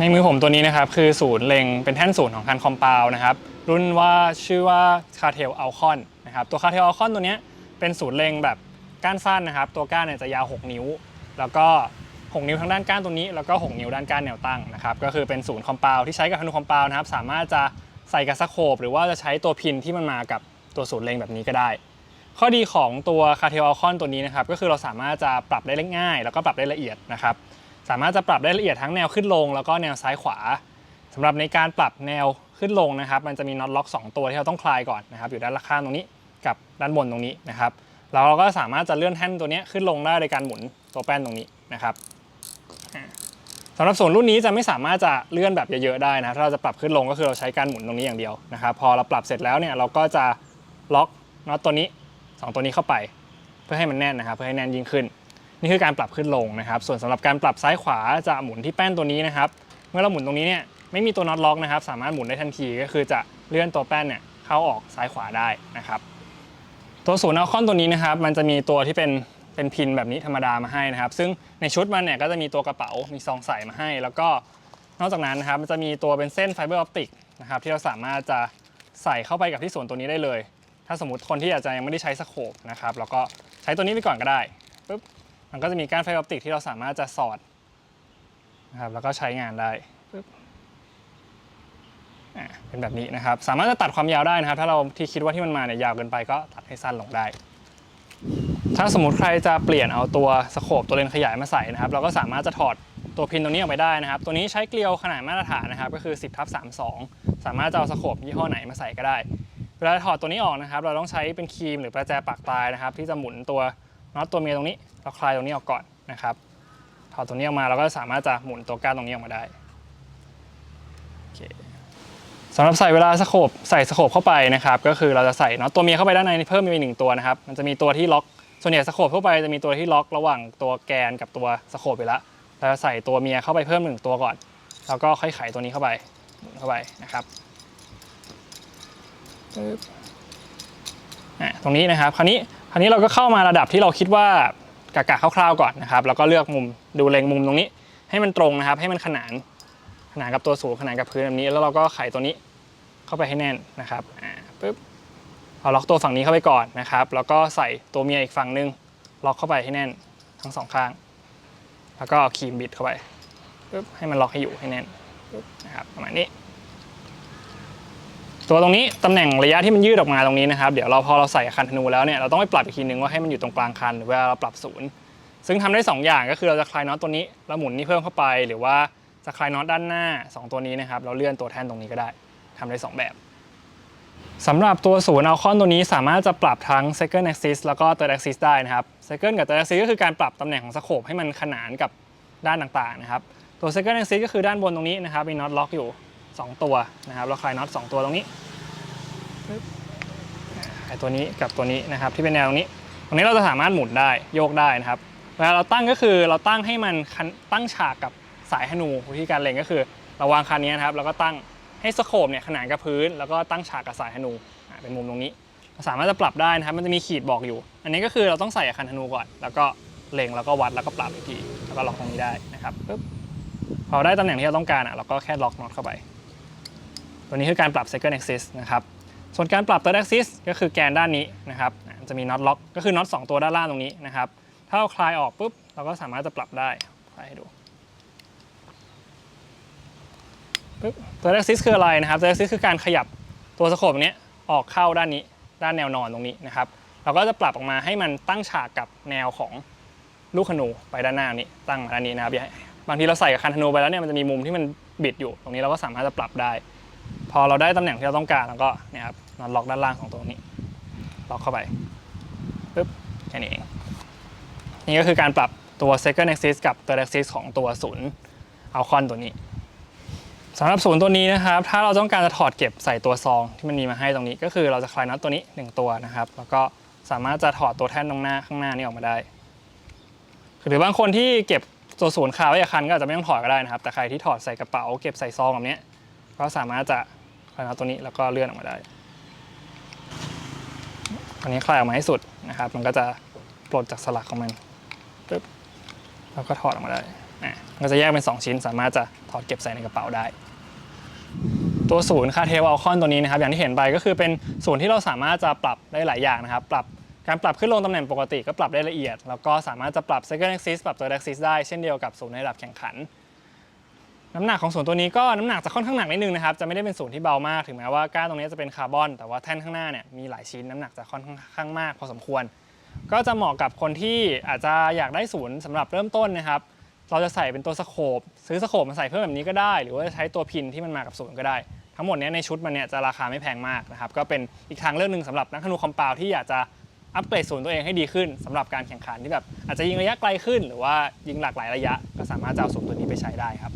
ในมือผมตัวนี้นะครับคือศูนย์เล็งเป็นแท่นศูนย์ของคันคอมเปลนะครับรุ่นว่าชื่อว่าคาเทลอัลคอนนะครับตัวคาเทลอัลคอนตัวนี้เป็นศูนย์เล็งแบบก้านสั้นนะครับ ตัวก้านเนี่ยจะยาว 6 นิ้ว แล้วก็ 6 นิ้วทางด้านก้านตัวนี้ แล้วก็ 6 นิ้วด้านก้านแนวตั้งนะครับก็คือเป็นศูนย์คอมเปลที่ใช้กับธนูคอมเปลนะครับสามารถจะใส่กับสโคปหรือว่าจะใช้ตัวพินที่มันมากับตัวศูนย์เล็งแบบนี้ก็ได้ ข้อดีของตัวคาเทลอัลคอนตัวนี้นะครับก็คือเราสามารถจะปรับได้ง่าย แล้วก็ปรับได้ละเอียดนะครับ สามารถจะปรับได้ละเอียดทั้งแนวขึ้นลง แล้วก็แนวซ้ายขวาสำหรับในการปรับแนวขึ้นลงนะครับ มันจะมีน็อตล็อก 2 ตัวที่เราต้องคลายก่อนนะครับ อยู่ด้านข้างตรงนี้กับด้านบนตรงนี้นะครับแล้วเราก็สามารถจะเลื่อนแท่นตัวนี้ขึ้นลงได้โดยการหมุนตัวแป้นตรงนี้นะครับสำหรับส่วนรุ่นนี้จะไม่สามารถจะเลื่อนแบบเยอะๆได้นะถ้าเราจะปรับขึ้นลงก็คือเราใช้การหมุนตรงนี้อย่างเดียวนะครับพอเราปรับเสร็จแล้วเนี่ยเราก็จะล็อกน็อตตัวนี้สองตัวนี้เข้าไป เพื่อให้มันแน่นนะครับเพื่อให้แน่นยิ่งขึ้น นี่คือการปรับขึ้นลงนะครับ ส่วนสำหรับการปรับซ้ายขวาจะหมุนที่แป้นตัวนี้นะครับ เมื่อเราหมุนตรงนี้เนี่ยไม่มีตัวน็อตล็อกนะครับ สามารถหมุนได้ทันทีก็คือจะเลื่อนตัวแป้นเนี่ยเข้าออกซ้ายขวาได้นะครับ ตัวศูนย์อัลคอนตัวนี้นะครับ มันจะมีตัวที่เป็นเป็นพินแบบนี้ธรรมดามาให้นะครับ ซึ่งในชุดมันเนี่ยก็จะมีตัวกระเป๋ามีซองใส่มาให้ แล้วก็นอกจากนั้นนะครับมันจะมีตัวเป็นเส้นไฟเบอร์ออปติกนะครับที่เราสามารถจะใส่เข้าไปกับที่ศูนตัวนี้ได้เลย ถ้าสมมติคนที่อาจจะยังไม่ได้ใช้สโคปนะครับแล้วก็ใช้ตัวนี้ไปก่อนก็ได้ปุ๊บ มันก็จะมีก้านไฟออปติกที่เราสามารถจะสอดนะครับแล้วก็ใช้งานได้เป็นแบบนี้นะครับ สามารถจะตัดความยาวได้นะครับ ถ้าเราที่คิดว่าที่มันมาเนี่ยยาวเกินไปก็ตัดให้สั้นลงได้ ถ้าสมมติใครจะเปลี่ยนเอาตัวสโคปตัวเลนขยายมาใส่นะครับ เราก็สามารถจะถอดตัวพินตรงนี้ออกไปได้นะครับ ตัวนี้ใช้เกลียวขนาดมาตรฐานนะครับ ก็คือ 10ทับ32 สามารถจะเอาสโคปยี่ห้อไหนมาใส่ก็ได้ เวลาถอดตัวนี้ออกนะครับ เราต้องใช้เป็นครีมหรือประแจปากตายนะครับ ที่จะหมุนตัว น็อตตัวเมียตรงนี้ เราคลายตรงนี้ออกก่อนนะครับถอดตัวนี้ออกมาเราก็สามารถจะหมุนตัวก้านตรงนี้ออกมาได้สำหรับใส่เวลาสโคปใส่สโคปเข้าไปนะครับ ก็คือเราจะใส่น็อตตัวเมียเข้าไปด้านในเพิ่มมีกหนึ่งตัวนะครับ มันจะมีตัวที่ล็อกส่วนใหญ่สโคปทั่วไปจะมีตัวที่ล็อกระหว่างตัวแกนกับตัวสโคปไปแล้วเราจะใส่ตัวเมียเข้าไปเพิ่มหนึ่งตัวก่อน แล้วก็ค่อยไขตัวนี้เข้าไปหมุนเข้าไปนะครับตรงนี้นะครับ คราวนี้ คราวนี้เราก็เข้ามาระดับที่เราคิดว่ากะกะคร่าวๆก่อนนะครับแล้วก็เลือกมุมดูเล็งมุมตรงนี้ ให้มันตรงนะครับ ให้มันขนานขนานกับตัวสูงขนานกับพื้นแบบนี้ แล้วเราก็ไขตัวนี้เข้าไปให้แน่นนะครับอ่าปึ๊บเอาล็อกตัวฝั่งนี้เข้าไปก่อนนะครับ แล้วก็ใส่ตัวเมียอีกฝั่งนึงล็อกเข้าไปให้แน่นทั้งสองข้าง แล้วก็เอาครีมบิดเข้าไปปึ๊บให้มันล็อกให้อยู่ให้แน่นนะครับประมาณนี้ ตัวตรงนี้ตำแหน่งระยะที่มันยืดออกมาตรงนี้นะครับ เดี๋ยวเราพอเราใส่คันธนูแล้วเนี่ยเราต้องไปปรับอีกทีนึงว่าให้มันอยู่ตรงกลางคันหรือเวลาเราปรับศูนย์ซึ่งทำได้ 2 อย่างก็คือเราจะคลายน็อตตัวนี้แล้วหมุนนี่เพิ่มเข้าไป หรือว่าจะคลายน็อตด้านหน้า 2 ตัวนี้นะครับเราเลื่อนตัวแท่นตรงนี้ก็ได้ทำได้ 2 แบบสำหรับตัวศูนย์เอัลคอนตัวนี้สามารถจะปรับทั้ง second axis แล้วก็ third axis ได้นะครับ second กับ third axis ก็คือการปรับตำแหน่งของสโคปให้มันขนานกับด้านต่างๆนะครับตัว second axis ก็คือด้านบนตรงนี้นะครับมีน็อตล็อกอยู่ 2 ตัวนะครับเราคลายน็อต2ตัวตรงนี้ไอตัวนี้กับตัวนี้นะครับที่เป็นแนวตรงนี้ ตรงนี้เราจะสามารถหมุนได้โยกได้นะครับเวลาเราตั้งก็คือเราตั้งให้มันตั้งฉากกับสายธนูวิธีการเล็งก็คือเราวางคันนี้นะครับแล้วก็ตั้งให้สโคปเนี่ยขนานกับพื้น แล้วก็ตั้งฉากกับสายธนูเป็นมุมตรงนี้าสามารถจะปรับได้นะครับ มันจะมีขีดบอกอยู่ อันนี้ก็คือเราต้องใส่คันธนูก่อน แล้วก็เล็ง แล้วก็วัด แล้วก็ปรับอีกที แล้วก็ล็อกตรงนี้ได้นะครับปึ๊บ พอได้ตำแหน่งที่เราต้องการอะ เราก็แค่ล็อกน็อตเข้าไป ตัวนี้คือการปรับ second axis นะครับ ส่วนการปรับ third axis ก็คือแกนด้านนี้นะครับ จะมีน็อตล็อก ก็คือน็อต2ตัวด้านล่างตรงนี้นะครับ ถ้าเราคลายออกปุ๊บ เราก็สามารถจะปรับได้คลายให้ดูปุ๊บ third axis คืออะไรนะครับ third axis คือการขยับตัวสโคปนี้ออกเข้าด้านนี้ด้านแนวนอนตรงนี้นะครับ เราก็จะปรับออกมาให้มันตั้งฉากกับแนวของลูกขนูไปด้านหน้านี้ ตั้งมาด้านนี้นะครับบางทีเราใส่กับคันธนูไปแล้วเนี่ยมันจะมีมุมที่มันบิดอยู่ ตรงนี้เราก็สามารถจะปรับได้ พอเราได้ตำแหน่งที่เราต้องการแล้วก็เนี่ยครับน็อตล็อกด้านล่างของตัวนี้ ล็อกเข้าไปปึ๊บแค่นี้เอง นี่ก็คือการปรับตัว second axis กับ third axis ของตัวศูนย์เอัลคอนตัวนี้สำหรับศูนย์ตัวนี้นะครับ ถ้าเราต้องการจะถอดเก็บใส่ตัวซองที่มันมีมาให้ตรงนี้ ก็คือเราจะคลายน็อตตัวนี้ 1 ตัวนะครับ แล้วก็สามารถจะถอดตัวแท่นตรงหน้าข้างหน้านี้ออกมาได้ หรือบางคนที่เก็บตัวศูนย์คาไว้กับคันก็อาจจะไม่ต้องถอดก็ได้นะครับ แต่ใครที่ถอดใส่กระเป๋าเก็บใส่ซองแบบนี้ก็สามารถจะ คลายน็อตตัวนี้แล้วก็เลื่อนออกมาได้อันนี้คลายออกมาให้สุดนะครับ มันก็จะปลดจากสลักของมันปึ๊บแล้วก็ถอดออกมาได้อะก็จะแยกเป็น 2 ชิ้น สามารถจะถอดเก็บใส่ในกระเป๋าได้ ตัวศูนย์คาเทลอัลคอนตัวนี้นะครับ อย่างที่เห็นไปก็คือเป็นศูนย์ที่เราสามารถจะปรับได้หลายอย่างนะครับ ปรับการปรับขึ้นลงตำแหน่งปกติก็ปรับได้ละเอียด แล้วก็สามารถจะปรับ second axis ปรับ third axis ได้เช่นเดียวกับศูนย์ในระดับแข่งขัน น้ำหนักของศูนตัวนี้ก็น้ำหนักจะค่อนข้างหนักนิดนึงนะครับจะไม่ได้เป็นศูนที่เบามากถึงแม้ว่าก้านตรงนี้จะเป็นคาร์บอน แต่ว่าแท่นข้างหน้าเนี่ยมีหลายชิ้นน้ำหนักจะค่อนข้างมากพอสมควร ก็จะเหมาะกับคนที่อาจจะอยากได้ศูนย์สำหรับเริ่มต้นนะครับเราจะใส่เป็นตัวสโคปซื้อสโคปมาใส่เพิ่มแบบนี้ก็ได้ หรือว่าจะใช้ตัวพินที่มันมากับศูนย์ก็ได้ ทั้งหมดเนี้ในชุดมันเนี่ยจะราคาไม่แพงมากนะครับก็เป็นอีกทางเลือกหนึ่งสำหรับนักธนูคอมเปาที่อยากจะ อัปเกรดศูนย์ตัวเองให้ดีขึ้นสำหรับการแข่งขันที่แบบอาจจะยิงระยะไกลขึ้น หรือว่ายิงหลากหลายระยะ ก็สามารถจะเอาศูนย์ตัวนี้ไปใช้ได้ครับ